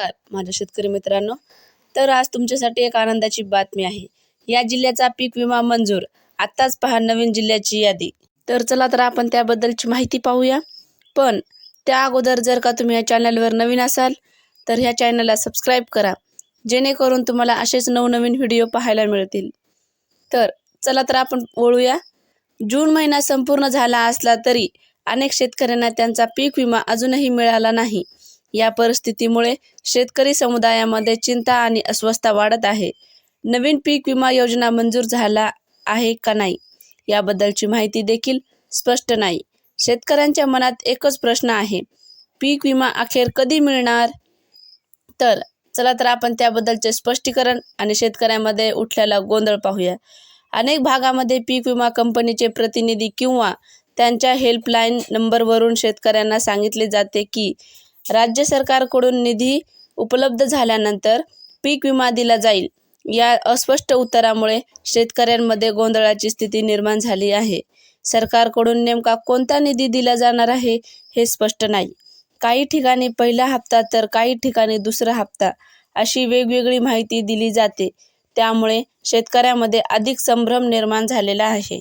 नमस्कार माझ्या शेतकरी मित्रांनो. तर आज तुमच्यासाठी एक आनंदाची बातमी आहे. या जिल्ह्याचा पीक विमा मंजूर. आत्ताच पहा नवीन जिल्ह्याची यादी. तर चला तर आपण त्याबद्दलची माहिती पाहूया. पण त्या अगोदर जर का तुम्ही या चॅनलवर नवीन असाल तर ह्या चॅनलला सबस्क्राईब करा. जेणेकरून तुम्हाला असेच नवनवीन व्हिडिओ पाहायला मिळतील. तर चला तर आपण वळूया. जून महिना संपूर्ण झाला असला तरी अनेक शेतकऱ्यांना त्यांचा पीक विमा अजूनही मिळाला नाही. या परिस्थितीमुळे शेतकरी समुदायामध्ये चिंता आणि अस्वस्थता वाढत आहे. नवीन पीक विमा योजना मंजूर झाला आहे का नाही? याबद्दलची माहिती देखील स्पष्ट नाही. शेतकऱ्यांच्या मनात एकच प्रश्न आहे पीक विमा अखेर कधी मिळणार? तर चला तर आपण त्याबद्दलचे स्पष्टीकरण आणि शेतकऱ्यांमध्ये उठलेला गोंधळ पाहूया. अनेक भागामध्ये पीक विमा कंपनीचे प्रतिनिधी किंवा त्यांच्या हेल्पलाईन नंबरवरून शेतकऱ्यांना सांगितले जाते की राज्य सरकारकडून निधी उपलब्ध झाल्यानंतर पीक विमा दिला जाईल. या अस्पष्ट उत्तरामुळे शेतकऱ्यांमध्ये गोंधळाची स्थिती निर्माण झाली आहे. सरकारकडून नेमका कोणता निधी दिला जाणार आहे हे स्पष्ट नाही. काही ठिकाणी पहिला हप्ता तर काही ठिकाणी दुसरा हप्ता अशी वेगवेगळी माहिती दिली जाते. त्यामुळे शेतकऱ्यामध्ये अधिक संभ्रम निर्माण झालेला आहे.